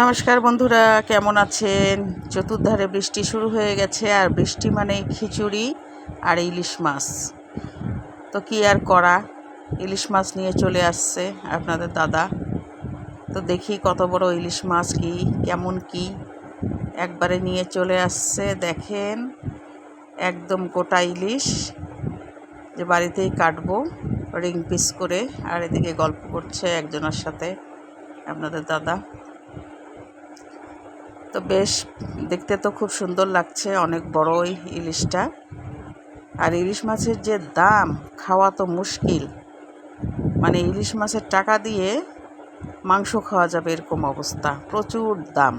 নমস্কার বন্ধুরা, কেমন আছেন? চতুর্ধারে বৃষ্টি শুরু হয়ে গেছে, আর বৃষ্টি মানে খিচুড়ি আর ইলিশ মাছ। তো কি আর করা? ইলিশ মাছ নিয়ে চলে আসছে আপনাদের দাদা। তো দেখি কত বড় ইলিশ মাছ কি, কেমন কি। একবারে নিয়ে চলে আসছে, দেখেন, একদম গোটা ইলিশ যে বাড়িতেই কাটবো, রিং পিস করে। আর এদিকে গল্প করছে একজনের সাথে আপনাদের দাদা। তো বেশ, দেখতে তো খুব সুন্দর লাগছে, অনেক বড় ওই ইলিশটা। আর ইলিশ মাছের যে দাম, খাওয়া তো মুশকিল। মানে ইলিশ মাছের টাকা দিয়ে মাংস খাওয়া যাবে এরকম অবস্থা, প্রচুর দাম।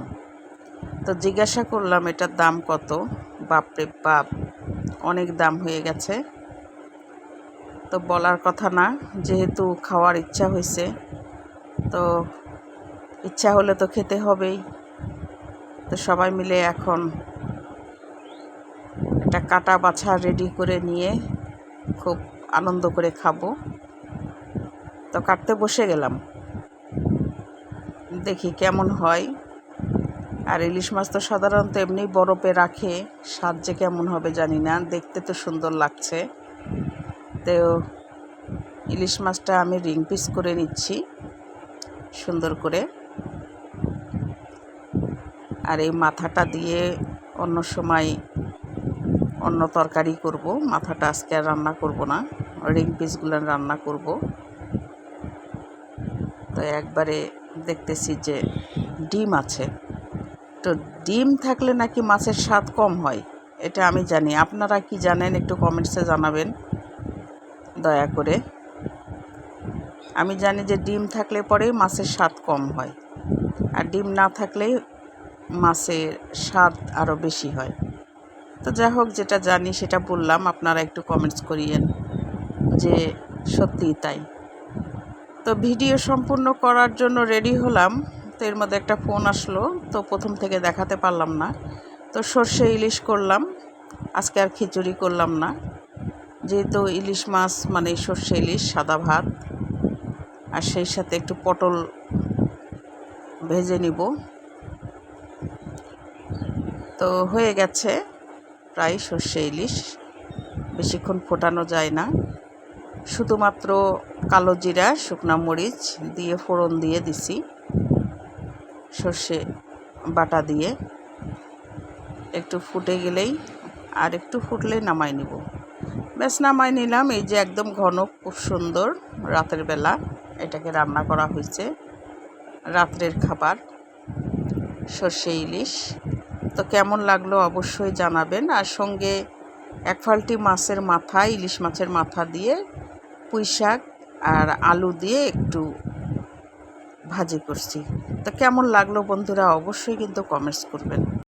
তো জিজ্ঞাসা করলাম, এটার দাম কত? বাপরে বাপ, অনেক দাম হয়ে গেছে। তো বলার কথা না, যেহেতু খাওয়ার ইচ্ছা হয়েছে, তো ইচ্ছা হলে তো খেতে হবেই। তো সবাই মিলে এখন একটা কাটা বাছা রেডি করে নিয়ে খুব আনন্দ করে খাব। তো কাটতে বসে গেলাম। দেখি কেমন হয়। আর ইলিশ মাছ তো সাধারণত এমনি বরফে রাখে, স্বাদ যে কেমন হবে জানি না, দেখতে তো সুন্দর লাগছে। তো ইলিশ মাছটা আমি রিং পিস করে নিচ্ছি, সুন্দর করে। আর এই মাথাটা দিয়ে অন্য সময় অন্য তরকারি করব। মাথাটা আজকে আর রান্না করব না। রিং পিসগুলো রান্না করব। তো একবারে দেখতেছি যে ডিম আছে। তো ডিম থাকলে নাকি মাছের স্বাদ কম হয়, এটা আমি জানি। আপনারা কি জানেন একটু কমেন্টসে জানাবেন, দয়া করে। আমি জানি যে ডিম থাকলে পরেই মাছের স্বাদ কম হয়। আর ডিম না থাকলে মাছের স্বাদ আরও বেশি হয়। তো যাই হোক, যেটা জানি সেটা বললাম, আপনারা একটু কমেন্টস করিয়েন যে সত্যিই তাই। তো ভিডিও সম্পূর্ণ করার জন্য রেডি হলাম, তো এর মধ্যে একটা ফোন আসলো, তো প্রথম থেকে দেখাতে পারলাম না। তো সর্ষে ইলিশ করলাম, আজকে আর খিচুড়ি করলাম না। যেহেতু ইলিশ মাছ মানে সর্ষে ইলিশ, সাদা ভাত, আর সেই সাথে একটু পটল ভেজে নিব। তো হয়ে গেছে। প্রায় সর্ষে ইলিশ। বেশিক্ষণ ফোটানো যায় না। শুধুমাত্র কালো জিরা, শুকনা মরিচ দিয়ে ফোড়ন দিয়ে দিছি। সর্ষে বাটা দিয়ে। একটু ফুটে গেলেই আর একটু ফুটলেই নামাই নিব। ব্যাস, নামাই নিলাম। এই যে একদম ঘন, খুব সুন্দর রাতের বেলা এটাকে রান্না করা হয়েছে। রাত্রের খাবার, সর্ষে ইলিশ। তো কেমন লাগল অবশ্যই জানাবেন। আর সঙ্গে এক ফাল্টি মাছের মাথা, ইলিশ মাছের মাথা দিয়ে পুঁই শাক আর আলু দিয়ে একটু ভাজি করছি। তো কেমন লাগল বন্ধুরা অবশ্যই কিন্তু কমেন্টস করবেন।